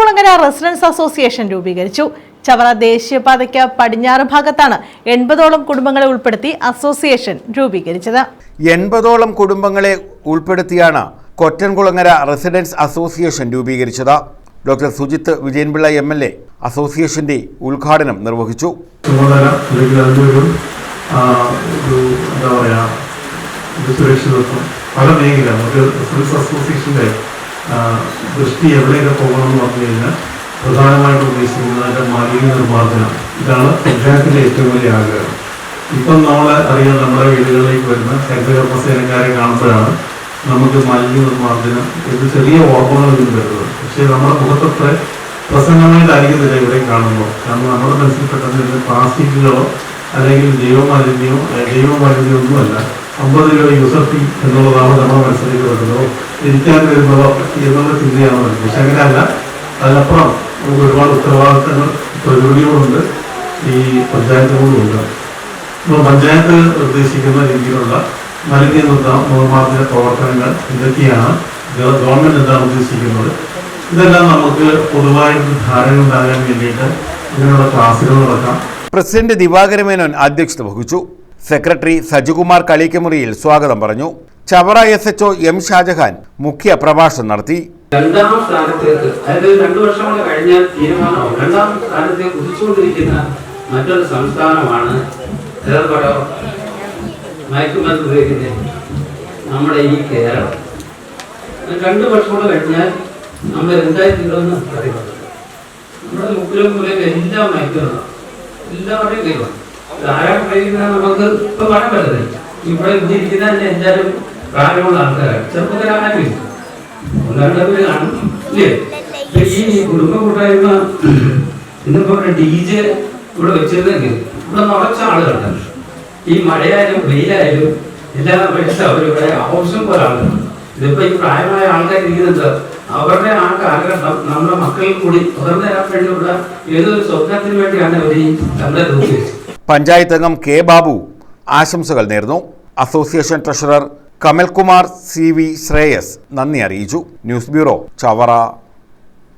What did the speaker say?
Kottankulangara residence association രൂപീകരിച്ചു. ചവറ ദേശീയപാതയ്ക്ക് പടിഞ്ഞാറ് ഭാഗത്താണ് എൺപതോളം കുടുംബങ്ങളെ ഉൾപ്പെടുത്തി അസോസിയേഷൻ രൂപീകരിച്ചത്. എൺപതോളം കുടുംബങ്ങളെ ഉൾപ്പെടുത്തിയാണ് കൊറ്റൻകുളങ്ങര റെസിഡൻസ് അസോസിയേഷൻ രൂപീകരിച്ചത്. Doctor Sujith Vijayanpillai M L A അസോസിയേഷന്റെ ഉദ്ഘാടനം നിർവഹിച്ചു. എന്താ പറയുക പല മേഖല നമുക്ക് അസോസിയേഷന്റെ ദൃഷ്ടി എവിടെയൊക്കെ പോകണമെന്ന് പറഞ്ഞു കഴിഞ്ഞാൽ പ്രധാനമായിട്ടും ഉദ്ദേശിക്കുന്നത് അതിന്റെ മാലിന്യ നിർമ്മാർജനം. ഇതാണ് പഞ്ചായത്തിന്റെ ഏറ്റവും വലിയ ആഗ്രഹം. ഇപ്പം നമ്മൾ അറിയാം നമ്മുടെ വീടുകളിലേക്ക് വരുന്ന ഹരിതകർമ്മസേനക്കാരെ കാണുമ്പോഴാണ് നമുക്ക് മാലിന്യ നിർമ്മാർജനം ഇത് ചെറിയ ഓർമ്മകൾ ഇതിൽ വരുന്നത്. പക്ഷേ നമ്മുടെ മുഖത്തത്ര പ്രസംഗമായിട്ടായിരിക്കുന്നില്ല ഇവിടെയും കാണുമ്പോൾ. കാരണം നമ്മുടെ മനസ്സിൽ പെട്ടെന്ന് പ്ലാസ്റ്റിക്കുകളോ അല്ലെങ്കിൽ ജൈവമാലിന്യമോ ജൈവമാലിന്യമൊന്നുമല്ല. അമ്പത് രൂപ എന്നുള്ളതാണ് നമ്മുടെ മനസ്സിലേക്ക് വരുന്നത് ഇരിക്കാൻ വരുന്നതോ എന്നുള്ള ചിന്തയാണ് പക്ഷെ അങ്ങനെയല്ല. അതിനപ്പുറം നമുക്ക് ഒരുപാട് ഉത്തരവാദിത്തങ്ങൾ പ്രകൃതികളുണ്ട് ഈ പഞ്ചായത്തുകളുണ്ട് ഇപ്പോൾ പഞ്ചായത്ത് നിർദ്ദേശിക്കുന്ന രീതിയിലുള്ള മാലിന്യ നിർമ്മാർജന പ്രവർത്തനങ്ങൾ എന്തൊക്കെയാണ്? ഗവ- ഗവൺമെന്റ് എന്താണ് ഉദ്ദേശിക്കുന്നത്? ഇതെല്ലാം നമുക്ക് പൊതുവായിട്ട് ധാരണ ഉണ്ടാകാൻ വേണ്ടിയിട്ട് ഇങ്ങനെയുള്ള ക്ലാസ്സുകൾ നടക്കാം. പ്രസിഡന്റ് ദിവാകര മേനോൻ അധ്യക്ഷത വഹിച്ചു. സെക്രട്ടറി സജികുമാർ കളിക്കമുറിയിൽ സ്വാഗതം പറഞ്ഞു. Chavara S H O M Shajahan മുഖ്യ പ്രഭാഷണം നടത്തി. രണ്ടാം സ്ഥാനത്തേക്ക് അതായത് രണ്ടു വർഷം കൂടെ കഴിഞ്ഞാൽ രണ്ടാം സ്ഥാനത്തേക്ക് കുതിച്ചുകൊണ്ടിരിക്കുന്ന മറ്റൊരു സംസ്ഥാനമാണ് മയക്കുമരുന്ന് ഉപയോഗിക്കുന്നത് നമ്മുടെ ഈ കേരളം. രണ്ടു വർഷം കൂടെ കഴിഞ്ഞാൽ നമ്മൾ എന്തായി തീരുമെന്ന് പറയുന്നത് നമ്മുടെ മുക്കിലും മുറിയും എല്ലാം മയക്കുമരുന്നാണ്. എല്ലാവരുടെയും കയ്യിലാണ് ധാരാളം കഴിയുന്നത് നമുക്ക് ഇപ്പൊ പറയാൻ പറ്റത്തില്ല. ഇവിടെ ഇരിക്കുന്ന തന്നെ എല്ലാവരും പ്രായമുള്ള ആൾക്കാരാണ്. ഇല്ലേ? ഇപ്പൊ ഈ കുടുംബ കൂട്ടായ്മ ഇന്നിപ്പോ ഡി ജെ ഇവിടെ വെച്ചിരുന്നെങ്കിൽ ഇവിടെ നിറച്ച ആളുകളുണ്ട്. ഈ മഴയായാലും വെയിലായാലും എല്ലാ പൈസ അവരിവിടെ ആവശ്യം പോലെ ആളുകളുണ്ട് ഇതിപ്പോ ഈ പ്രായമായ ആൾക്കാർ ഇരിക്കുന്നുണ്ട്. അവരുടെ ആ കാലഘട്ടം നമ്മുടെ മക്കളിൽ കൂടി അവരുടെ വേണ്ടിയുള്ള ഏതൊരു സ്വപ്നത്തിന് വേണ്ടിയാണ് അവർ ഈ ചന്ത രൂപീകരിച്ചത് പഞ്ചായത്ത് അംഗം കെ ബാബു ആശംസകൾ നേർന്നു. Association treasurer Kamalkumar C V Sreyas നന്ദി അറിയിച്ചു. News bureau Chavara.